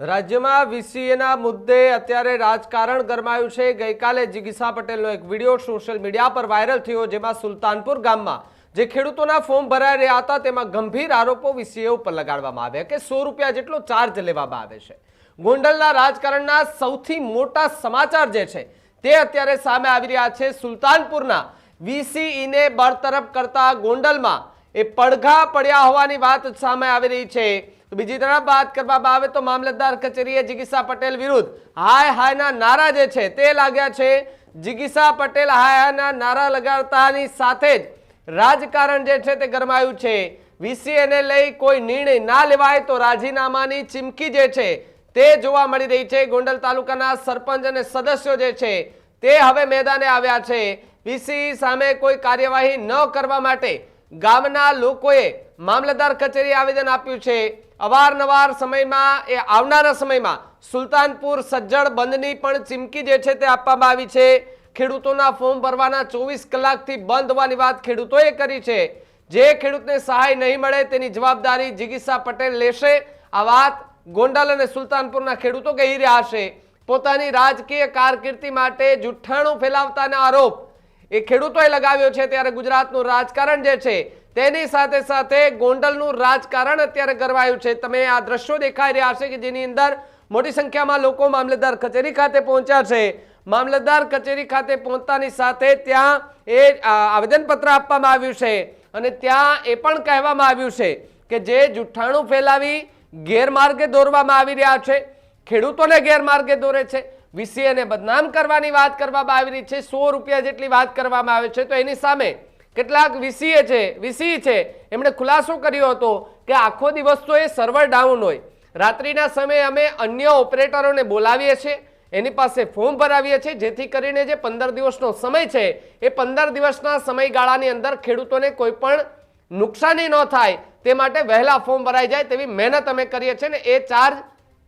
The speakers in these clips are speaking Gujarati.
રાજ્યમાં વીસીએના મુદ્દે અત્યારે રાજકારણ ગરમાયું છે. ગઈકાલે જિગીસા પટેલનો એક વીડિયો સોશિયલ મીડિયા પર વાયરલ થયો, જેમાં સુલતાનપુર ગામમાં જે ખેડૂતોના ફોર્મ ભરાઈ રહ્યા હતા, તેમાં ગંભીર આરોપો વીસીએ ઉપર લગાડવામાં આવ્યા કે સો રૂપિયા જેટલો ચાર્જ લેવામાં આવે છે. ગોંડલના રાજકારણના સૌથી મોટા સમાચાર જે છે, તે અત્યારે સામે આવી રહ્યા છે. સુલતાનપુરના વીસીઈને બરતરફ કરતા ગોંડલમાં એ પડઘા પડ્યા હોવાની વાત સામે આવી રહી છે. બીજી તરફ વાત કરવામાં આવે તો મામલતદાર કચેરીએ જિગીસા પટેલ વિરુદ્ધ હાય હાયના નારા જે છે તે લાગ્યા છે. જિગીસા પટેલ હાય હાયના નારા લગાડતાની સાથે જ રાજકારણ જે છે તે ગરમાયું છે. વીસીએને લઈ કોઈ નિર્ણય ના લેવાય તો રાજીનામાની ચીમકી જે છે તે જોવા મળી રહી છે. ગોંડલ તાલુકાના સરપંચ અને સદસ્યો જે છે તે હવે મેદાને આવ્યા છે. વીસી સામે કોઈ કાર્યવાહી ન કરવા માટે ગામના લોકોએ મામલતદાર કચેરી આવેદન આપ્યું છે. અવારનવાર સમયમાં, એ આવનારા સમયમાં સુલતાનપુર સજ્જડ બંધની પણ ચીમકી જે છે તે આપવામાં આવી છે. ખેડૂતોના ફોર્મ ભરવાના ચોવીસ કલાકથી બંધ હોવાની વાત ખેડૂતોએ કરી છે. જે ખેડૂતને સહાય નહીં મળે તેની જવાબદારી જિગીસા પટેલ લેશે. આ વાત ગોંડલ અને સુલતાનપુરના ખેડૂતો કહી રહ્યા છે. પોતાની રાજકીય કારકિર્દી માટે જુઠ્ઠાણું ફેલાવતાના આરોપ એ ખેડૂતોએ લગાવ્યો છે. ત્યારે ગુજરાતનું રાજકારણ જે છે તેની સાથે સાથે ગોંડલનું રાજકારણ અત્યારે ગરવાયું છે. તમે આ દ્રશ્યો દેખાઈ રહ્યા છે કે જેની અંદર મોટી સંખ્યામાં લોકો મામલતદાર કચેરી ખાતે પહોંચ્યા છે. મામલતદાર કચેરી ખાતે પહોંચતાની સાથે ત્યાં એ આવેદનપત્ર આપવામાં આવ્યું છે અને ત્યાં એ પણ કહેવામાં આવ્યું છે કે જે જુઠ્ઠાણું ફેલાવી ગેરમાર્ગે દોરવામાં આવી રહ્યા છે. ખેડૂતોને ગેરમાર્ગે દોરે છે. વીસીએને બદનામ કરવાની વાત કરવામાં આવી રહી છે. સો રૂપિયા જેટલી વાત કરવામાં આવે છે. તો એની સામે કેટલાક વીસીએ છે, વીસી છે. એમણે ખુલાસો કર્યો હતો કે આખો દિવસ તો એ સર્વર ડાઉન હોય. રાત્રિના સમયે અમે અન્ય ઓપરેટરોને બોલાવીએ છીએ, એની પાસે ફોર્મ ભરાવીએ છીએ, જેથી કરીને જે પંદર દિવસનો સમય છે, એ પંદર દિવસના સમયગાળાની અંદર ખેડૂતોને કોઈ પણ નુકસાની ન થાય, તે માટે વહેલા ફોર્મ ભરાઈ જાય તેવી મહેનત અમે કરીએ છીએ ને એ ચાર્જ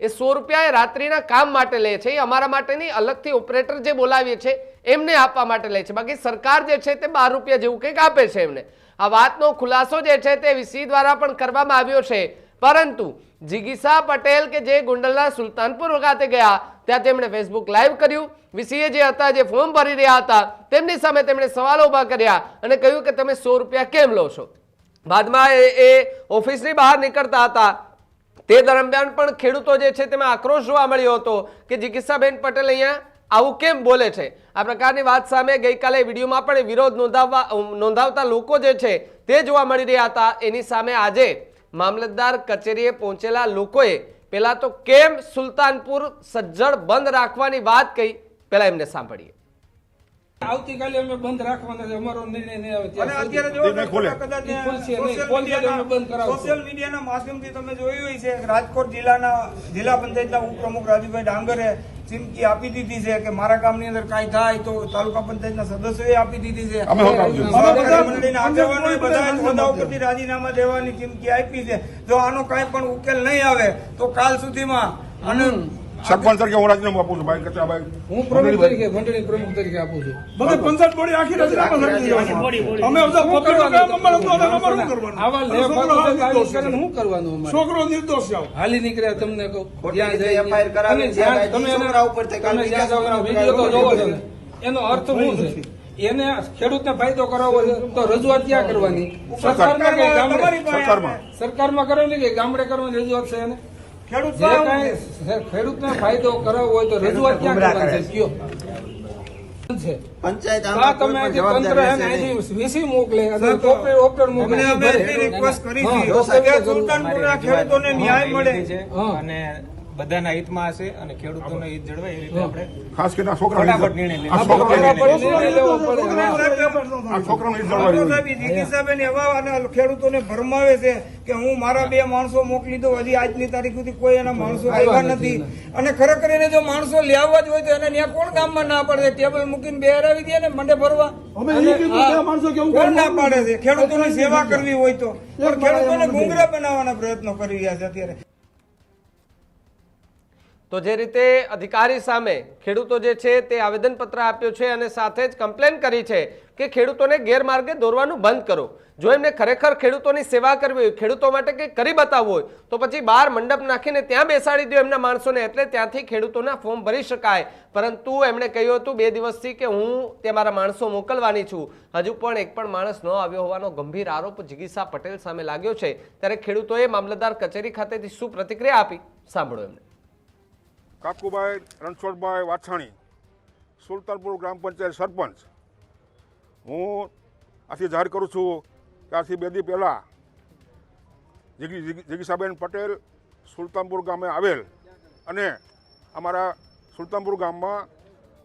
એ સો રૂપિયા એ રાત્રિના કામ માટે લે છે. એ અમારા માટેની અલગથી ઓપરેટર જે બોલાવીએ છે એમને આપવા માટે લે છે. બાકી સરકાર જે છે તે બાર રૂપિયા જેવું કંઈક આપે છે એમને. આ વાતનો ખુલાસો જે છે તે વીસી દ્વારા પણ કરવામાં આવ્યો છે. પરંતુ જિગીસા પટેલ કે જે ગુંડલના સુલતાનપુર ખાતે ગયા, ત્યાં તેમણે ફેસબુક લાઈવ કર્યું. વીસીએ જે હતા, જે ફોર્મ ભરી રહ્યા હતા, તેમની સામે તેમણે સવાલો ઊભા કર્યા અને કહ્યું કે તમે સો રૂપિયા કેમ લો છો? બાદમાં એ એ ઓફિસની બહાર નીકળતા હતા. તે દરમિયાન પણ ખેડૂતો જે છે તેમાં આક્રોશ જોવા મળ્યો હતો કે જિગીસાબેન પટેલ અહીંયા આવું કેમ બોલે છે? આ પ્રકારની વાત સામે ગઈકાલે વિડીયોમાં પણ વિરોધ નોંધાવવા નોંધાવતા લોકો જે છે તે જોવા મળી રહ્યા હતા. એની સામે આજે મામલતદાર કચેરીએ પહોંચેલા લોકોએ પેલા તો કેમ સુલતાનપુર સજ્જડ બંધ રાખવાની વાત કહી? પેલા એમને સાંભળીએ. આવતીકાલે અમે બંધ રાખવાના છે. અમારો નિર્ણય નહીં આવે અને અત્યારે જો. સોશિયલ મીડિયાના માધ્યમથી તમે જોયું છે. રાજકોટ જિલ્લાના જિલ્લા પંચાયતના ઉપપ્રમુખ રાજુભાઈ ડાંગરે ચીમકી આપી દીધી છે કે મારા ગામની અંદર કાંઈ થાય તો તાલુકા પંચાયતના સદસ્યોએ આપી દીધી છે. આગેવાનોએ હોદ્દા ઉપરથી રાજીનામા દેવાની ચીમકી આપી છે. જો આનો કાંઈ પણ ઉકેલ નહીં આવે તો કાલ સુધીમાં અને સરપંચ તરીકે હું રાજીનામું આપું છું ભાઈ કચાભાઈ હું પ્રમુખ તરીકે મંડળી પ્રમુખ તરીકે આપું છું. બધે પંચાયત બોડી આખી રાજીનામા કરી. અમે બધા પકડો કામ અમારે હતું, હવે અમારે શું કરવાનું? આવા તો છે. શું કરવાનું અમારે? છોકરો નિર્દોષ છે હાલી નીકળ્યા તમને કહું. ત્યાં જઈ એફઆઈઆર કરાવી, તમે જ્યાં જ્યાં- તમે છોકરા ઉપર થઈ કાલે બીજા જ્યાં છોકરા વિડિયો તો જોવો છો. એનો અર્થ શું છે? એને ખેડૂતને ફાયદો કરાવવો છે તો રજૂઆત ક્યાં કરવાની? સરકારમાં. સરકારમાં. કરવાની કે ગામડે કરવાની રજૂઆત છે એને? ખેડૂતને ફાયદો કરાવવો હોય તો રજૂઆત ક્યાં કરવાની છે? કયો પંચાયત મોકલે અને બધાના હિતમાં હશે અને ખેડૂતોનો હિત જળવાય એ રીતે આપણે ખાસ કરીને છોકરા નિર્ણય ખેડૂતોને ભરમાવે છે કે હું મારા બે માણસો મોકલી દઉં. હજી આજની તારીખ સુધી કોઈ એના માણસો આવ્યા નથી. અને ખરેખર એને જો માણસો લેવા જ હોય તો એને ત્યાં કોણ ગામમાં ના પડે? ટેબલ મૂકીને બેહરાવી દે ને મંડે ભરવા. અમે એ કીધું બે માણસો કે હું કોણ ના પાડે છે? ખેડૂતોની સેવા કરવી હોય તો. પણ ખેડૂતોને ગુંગરા બનાવવાના પ્રયત્નો કરી રહ્યા છે અત્યારે. તો જે રીતે અધિકારી સામે ખેડૂતો જે છે તે આવેદનપત્ર આપ્યો છે અને સાથે જ કમ્પ્લેન કરી છે કે ખેડૂતોને ગેરમાર્ગે દોરવાનું બંધ કરો. જો એમને ખરેખર ખેડૂતોની સેવા કરવી હોય, ખેડૂતો માટે કંઈક કરી બતાવવું હોય, તો પછી બહાર મંડપ નાખીને ત્યાં બેસાડી દો એમના માણસોને, એટલે ત્યાંથી ખેડૂતોના ફોર્મ ભરી શકાય. પરંતુ એમણે કહ્યું હતું બે દિવસથી કે હું તે મારા માણસો મોકલવાની છું. હજુ પણ એક પણ માણસ ન આવ્યો હોવાનો ગંભીર આરોપ જિગીસા પટેલ સામે લાગ્યો છે. ત્યારે ખેડૂતોએ મામલતદાર કચેરી ખાતેથી શું પ્રતિક્રિયા આપી? સાંભળો એમને. કાકુભાઈ, રણછોડભાઈ વાછાણી, સુલતાનપુર ગ્રામ પંચાયત સરપંચ. હું આથી જાહેર કરું છું કે આથી બે દી પહેલાં જિગી, જિગી- જિગીસાબેન પટેલ સુલતાનપુર ગામે આવેલ અને અમારા સુલતાનપુર ગામમાં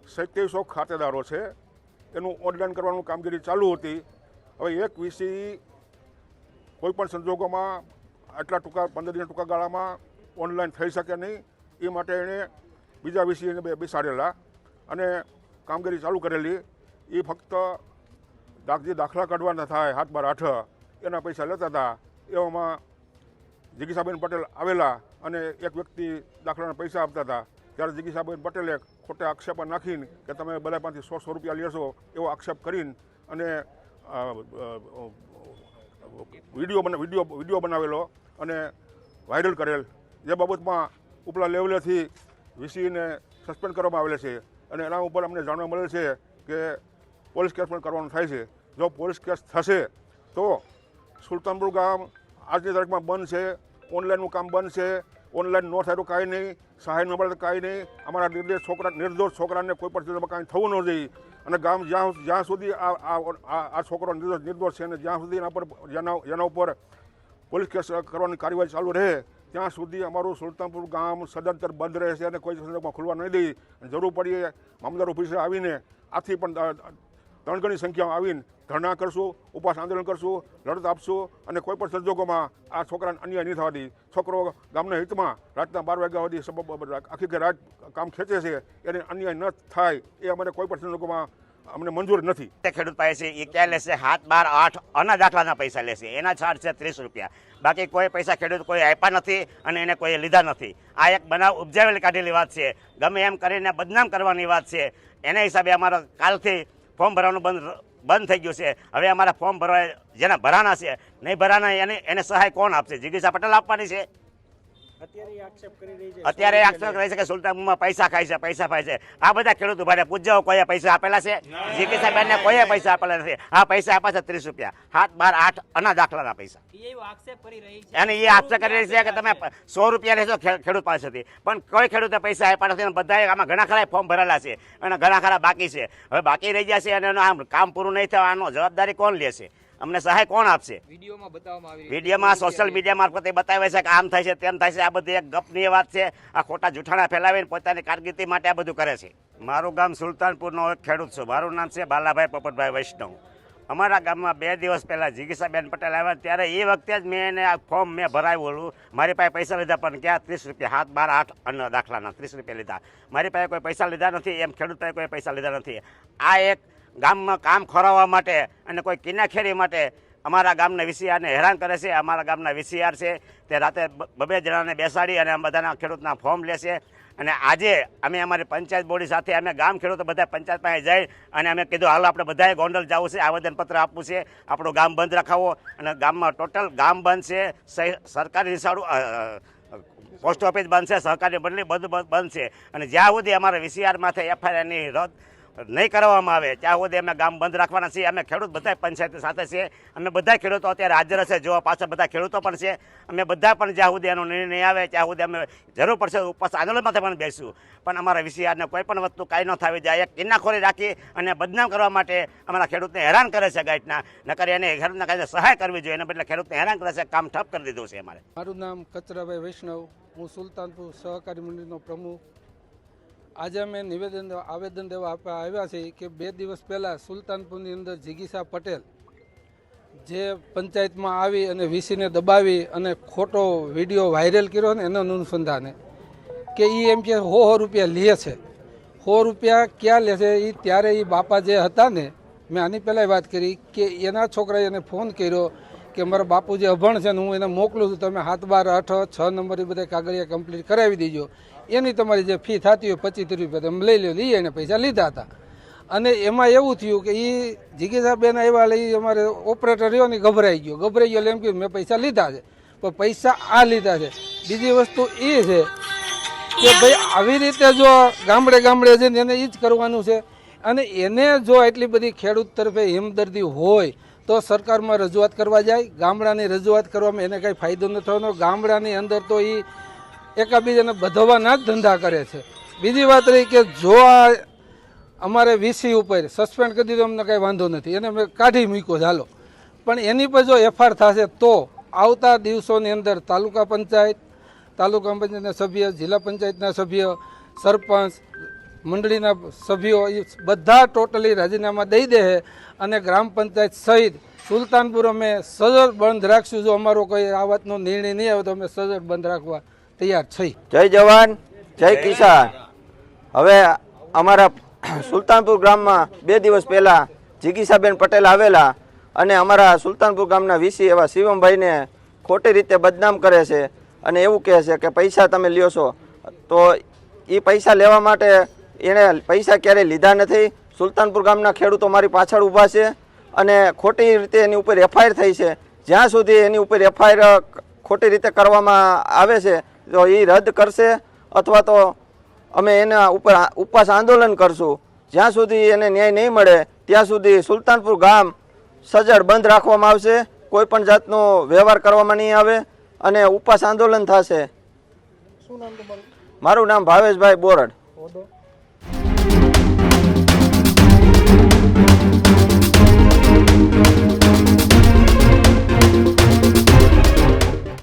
સત્યાવીસો ખાતેદારો છે. એનું ઓનલાઈન કરવાનું કામગીરી ચાલુ હતી. હવે એક વીસી કોઈપણ સંજોગોમાં આટલા ટૂંકા પંદર દિવસના ટૂંકા ગાળામાં ઓનલાઈન થઈ શકે નહીં. એ માટે એણે બીજા બે બેસાડેલા અને કામગીરી ચાલુ કરેલી. એ ફક્ત જે દાખલા કાઢવાના થાય, હાથ, બાર આઠ એના પૈસા લેતા હતા, એવામાં જિગીસાબેન પટેલ આવેલા અને એક વ્યક્તિ દાખલાના પૈસા આપતા હતા. ત્યારે જિગીસાબેન પટેલે ખોટા આક્ષેપ નાખીને કે તમે બધા પાસેથી સો સો રૂપિયા લેશો એવો આક્ષેપ કરીને અને વીડિયો બના વીડિયો વીડિયો બનાવેલો અને વાયરલ કરેલ. જે બાબતમાં ઉપલા લેવલેથી વીસીને સસ્પેન્ડ કરવામાં આવેલ છે. અને એના ઉપર અમને જાણવા મળેલ છે કે પોલીસ કેસ પણ કરવાનો થાય છે. જો પોલીસ કેસ થશે, તો સુલતાનપુર ગામ આજની તારીખમાં બંધ છે. ઓનલાઈનનું કામ બંધ છે. ઓનલાઈન ન થાય તો કાંઈ નહીં. સહાય ન મળે તો કાંઈ નહીં. અમારા નિર્દોષ છોકરા, નિર્દોષ છોકરાને કોઈ ચીજમાં કાંઈ થવું ન જોઈએ. અને ગામ જ્યાં જ્યાં સુધી આ આ છોકરો નિર્દોષ નિર્દોષ છે અને જ્યાં સુધી એના પર, જેના એના ઉપર પોલીસ કેસ કરવાની કાર્યવાહી ચાલુ રહે ત્યાં સુધી અમારું સુલતાનપુર ગામ સદંતર બંધ રહેશે અને કોઈ સંદર્ભમાં ખુલવા નહીં દઈ જરૂર પડીએ મામલદાર ઓફિસે આવીને આથી પણ ત્રણ ગણી સંખ્યામાં આવીને ધરણા કરશું, ઉપવાસ આંદોલન કરશું, લડત આપશું અને કોઈ પણ સંજોગોમાં આ છોકરાને અન્યાય નહીં થવા દે. છોકરો ગામના હિતમાં રાતના બાર વાગ્યા સુધી આખી રાત કામ ખેંચે છે. એને અન્યાય ન થાય એ અમારે કોઈ પણ સંજોગોમાં અમને મંજૂર નથી. ખેડૂત પાસે એ ક્યાં લેશે? સાત, બાર, આઠ અના દાખલાના પૈસા લેશે. એના ચાર્જ છે ત્રીસ રૂપિયા. બાકી કોઈ પૈસા ખેડૂત કોઈ આપ્યા નથી અને એને કોઈ લીધા નથી. આ એક બનાવ ઉપજાવેલી કાઢેલી વાત છે. ગમે એમ કરીને બદનામ કરવાની વાત છે. એના હિસાબે અમારા કાલથી ફોર્મ ભરવાનું બંધ બંધ થઈ ગયું છે. હવે અમારા ફોર્મ ભરવા જેના ભરાના છે. નહીં ભરાના એને એને સહાય કોણ આપશે? જિગીસા પટેલ આપવાની છે. અત્યારે એ આક્ષેપ કરી છે. અત્યારે એ આક્ષેપ કરે છે કે સુલતાનમાં પૈસા ખાય છે પૈસા ખાય છે. આ બધા ખેડૂત ઊભા પૂજ્યો પૂછજો કોઈએ પૈસા આપેલા છે? જીકી સાહેબને કોઈએ પૈસા આપેલા નથી? આ પૈસા આપ્યા છે ત્રીસ રૂપિયા. સાત બાર આઠ અના દાખલાના પૈસા. અને એ આક્ષેપ કરી રહી છે કે તમે સો રૂપિયા લેશો ખેડૂત પાસેથી. પણ કોઈ ખેડૂતે પૈસા આપ્યા નથી અને બધાએ આમાં ઘણા ખરા ફોર્મ ભરેલા છે અને ઘણા ખરા બાકી છે. હવે બાકી રહી જશે અને એનું આમ કામ પૂરું નહીં થાય આનો જવાબદારી કોણ લેશે અમને સહાય કોણ આપશે? વિડીયોમાં સોશિયલ મીડિયા મારફતે બતાવે છે કે આમ થાય છે તેમ થાય છે. આ બધી એક ગપની વાત છે. આ ખોટા જૂઠાણા ફેલાવીને પોતાની કારકિર્દી માટે આ બધું કરે છે. મારું ગામ સુલતાનપુરનો એક ખેડૂત છું. મારું નામ છે બાલાભાઈ પોપટભાઈ વૈષ્ણવ. અમારા ગામમાં બે દિવસ પહેલા જીગીસાબેન પટેલ આવ્યા ત્યારે એ વખતે જ મેં એને આ ફોર્મ મેં ભરાવ્યું હતું મારી પાસે પૈસા લીધા પણ ક્યાં ત્રીસ રૂપિયા? હાથ બાર આઠ અન્ન દાખલાના ત્રીસ રૂપિયા લીધા. મારી પાસે કોઈ પૈસા લીધા નથી. એમ ખેડૂત પાસે કોઈ પૈસા લીધા નથી. આ એક ગામમાં કામ ખોરાવવા માટે અને કોઈ કિનાખેરી માટે અમારા ગામના વીસીઆરને હેરાન કરે છે, અમારા ગામના વીસીઆર છે, તે રાતે બબે જણાને બેસાડી અને બધાના ખેડૂતના ફોર્મ લેશે અને આજે અમે અમારી પંચાયત બોડી સાથે અમે ગામ ખેડૂતો બધા પંચાયત પાસે જઈ અને અમે કીધું, હાલ, આપણે બધાએ ગોંડલ જવું છે, આવેદનપત્ર આપવું છે, આપણું ગામ બંધ રખાવો. અને ગામમાં ટોટલ ગામ બંધ છે સરકારી નિશાળું પોસ્ટ ઓફિસ બંધ છે, સહકારી મંડળી બધું, બંધ- છે. અને જ્યાં સુધી અમારા વીસીઆરમાંથી એફઆઈઆરની રદ નહીં કરવામાં આવે. ત્યાં સુધી અમે ગામ બંધ રાખવાના છીએ. અમે ખેડૂત બધા પંચાયત સાથે છે અમે બધા ખેડૂતો અત્યારે હાજર હશે. જોવા પાછળ બધા ખેડૂતો પણ છે. અમે બધા પણ જ્યાં સુધી એનો નિર્ણય આવે, ત્યાં સુધી અમે જરૂર પડશે ઉપવાસ આંદોલનમાંથી પણ બેસીશું. પણ અમારા વિષયાને કોઈ પણ વસ્તુ કાંઈ ન થવી જાય એક કિન્નાખોરી રાખી અને બદનામ કરવા માટે અમારા ખેડૂતને હેરાન કરે છે ગાઈટના નકર એને ખેડૂતને કાંઈ સહાય કરવી જોઈએ. એના બદલે ખેડૂતને હેરાન કરે છે. કામ ઠપ કરી દીધું છે અમારે. મારું નામ કચરાભાઈ વૈષ્ણવ. હું સુલતાનપુર સહકારી મંડળનો પ્રમુખ. આજે અમે નિવેદન આવેદન દેવા આપવા આવ્યા છીએ કે બે દિવસ પહેલાં સુલતાનપુરની અંદર જિગીસા પટેલ જે પંચાયતમાં આવી અને વીસીને દબાવી અને ખોટો વીડિયો વાયરલ કર્યો ને એના અનુસંધાને કે એ એમ કે સો સો રૂપિયા લે છે. સો રૂપિયા ક્યાં લે છે? એ ત્યારે એ બાપા જે હતા ને, મેં આની પહેલાં વાત કરી કે એના છોકરાએ એને ફોન કર્યો કે મારા બાપુ જે અભણ છે ને હું એને મોકલું છું, તમે હાથ બાર, આઠ, છ નંબર એ બધા કાગળિયા કમ્પ્લીટ કરાવી દેજો. એની તમારી જે ફી થતી હોય પચીસ રૂપિયા તમે લઈ લો લઈ એને પૈસા લીધા હતા. અને એમાં એવું થયું કે એ જિગીસાબેન આવ્યા ઈ અમારે ઓપરેટર રહ્યો ને ગભરાઈ ગયો. ગભરાઈ ગયો એટલે એમ કહ્યું મેં પૈસા લીધા છે. પણ પૈસા આ લીધા છે. બીજી વસ્તુ એ છે કે ભાઈ, આવી રીતે જો ગામડે ગામડે છે ને એને એ જ કરવાનું છે. અને એને જો એટલી બધી ખેડૂત તરફે હિમદર્દી હોય તો સરકારમાં રજૂઆત કરવા જાય, ગામડાની રજૂઆત કરવામાં એને કાંઈ ફાયદો ન થવાનો. ગામડાની અંદર તો એ એકાબીજાને બધવાના જ ધંધા કરે છે. બીજી વાત રહી કે જો આ અમારે વીસી ઉપર સસ્પેન્ડ કરી દીધો, અમને કાંઈ વાંધો નથી. એને મેં કાઢી મૂક્યો ચાલો પણ એની પર જો એફઆર થશે, તો આવતા દિવસોની અંદર તાલુકા પંચાયત, તાલુકા પંચાયતના સભ્ય, જિલ્લા પંચાયતના સભ્ય, સરપંચ મંડળીના સભ્યો એ બધા ટોટલી રાજીનામા દઈ દે અને ગ્રામ પંચાયત સહિત સુલતાનપુર અમે સજર બંધ રાખશું. જો અમારો કોઈ આ વાતનો નિર્ણય નહીં આવે તો અમે સજર બંધ રાખવા તૈયાર છીએ. જય જવાન, જય કિસાન. હવે અમારા સુલતાનપુર ગ્રામમાં બે દિવસ પહેલાં જીગીસાબેન પટેલ આવેલા અને અમારા સુલતાનપુર ગામના વીસી એવા શિવમભાઈને ખોટી રીતે બદનામ કરે છે અને એવું કહે છે કે પૈસા તમે લ્યો છો. તો એ પૈસા લેવા માટે એણે પૈસા ક્યારેય લીધા નથી. સુલતાનપુર ગામના ખેડૂતો મારી પાછળ ઊભા છે અને ખોટી રીતે એની ઉપર એફઆઈઆર થઈ છે. જ્યાં સુધી એની ઉપર એફઆઈઆર ખોટી રીતે કરવામાં આવે છે તો એ રદ કરશે અથવા તો અમે એના ઉપર ઉપવાસ આંદોલન કરશું. જ્યાં સુધી એને ન્યાય નહીં મળે ત્યાં સુધી સુલતાનપુર ગામ સજ્જડ બંધ રાખવામાં આવશે. કોઈ પણ જાતનો વ્યવહાર કરવામાં નહીં આવે અને ઉપવાસ આંદોલન થશે. મારું નામ ભાવેશભાઈ બોરડ.